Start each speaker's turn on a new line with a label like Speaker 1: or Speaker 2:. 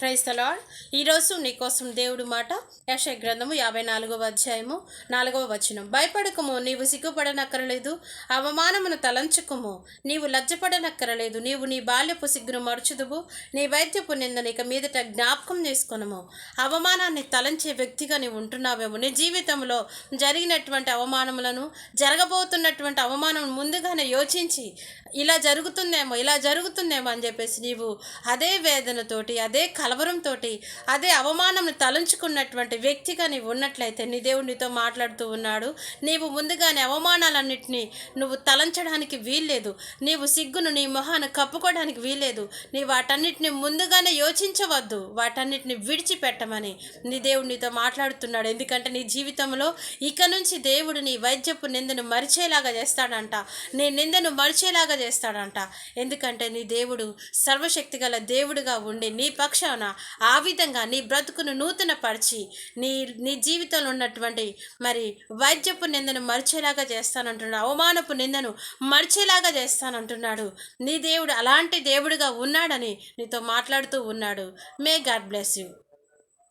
Speaker 1: Praise తలాడ్ ఈరోజు నీకోసం దేవుడు మాట యశ గ్రంథము యాభై నాలుగవ అధ్యాయము నాలుగవ వచనం. భయపడకము నీవు సిగ్గుపడనక్కరలేదు అవమానమును తలంచుకుము. నీవు లజ్జపడనక్కరలేదు నీవు నీ బాల్యపు సిగ్గును మరుచుదువు నీ వైద్యపు నిందనిక మీదట జ్ఞాపకం చేసుకునము. అవమానాన్ని తలంచే వ్యక్తిగా నీవు ఉంటున్నావేమో. నీ జీవితంలో జరిగినటువంటి అవమానములను జరగబోతున్నటువంటి అవమానం ముందుగానే యోచించి ఇలా జరుగుతుందేమో ఇలా జరుగుతుందేమో అని చెప్పేసి నీవు అదే వేదనతోటి అదే కలవరంతో అదే అవమానం తలంచుకున్నటువంటి వ్యక్తిగా నీవు ఉన్నట్లయితే నీ దేవుడు నీతో మాట్లాడుతూ ఉన్నాడు. నీవు ముందుగానే అవమానాలన్నింటినీ నువ్వు తలంచడానికి వీల్లేదు. నీవు సిగ్గును నీ మొహాన్ని కప్పుకోవడానికి వీల్లేదు. నీ వాటన్నిటిని ముందుగానే యోచించవద్దు. వాటన్నిటిని విడిచిపెట్టమని నీ దేవుడు నీతో మాట్లాడుతున్నాడు. ఎందుకంటే నీ జీవితంలో ఇక నుంచి దేవుడు నీ వైద్యపు నిందను మరిచేలాగా చేస్తాడంట. నీ నిందను మరిచేలాగా చేస్తాడంట. ఎందుకంటే నీ దేవుడు సర్వశక్తి గల దేవుడుగా ఉండి నీ పక్షాన ఆ విధంగా నీ బ్రతుకును నూతన పరిచి నీ నీ జీవితంలో ఉన్నటువంటి మరి వైద్యపు నిందను మరిచేలాగా చేస్తానంటున్నాడు అవమానపు నిందను మరిచేలాగా చేస్తానంటున్నాడు. నీ దేవుడు అలాంటి దేవుడుగా ఉన్నాడని నీతో మాట్లాడుతూ ఉన్నాడు. May God bless you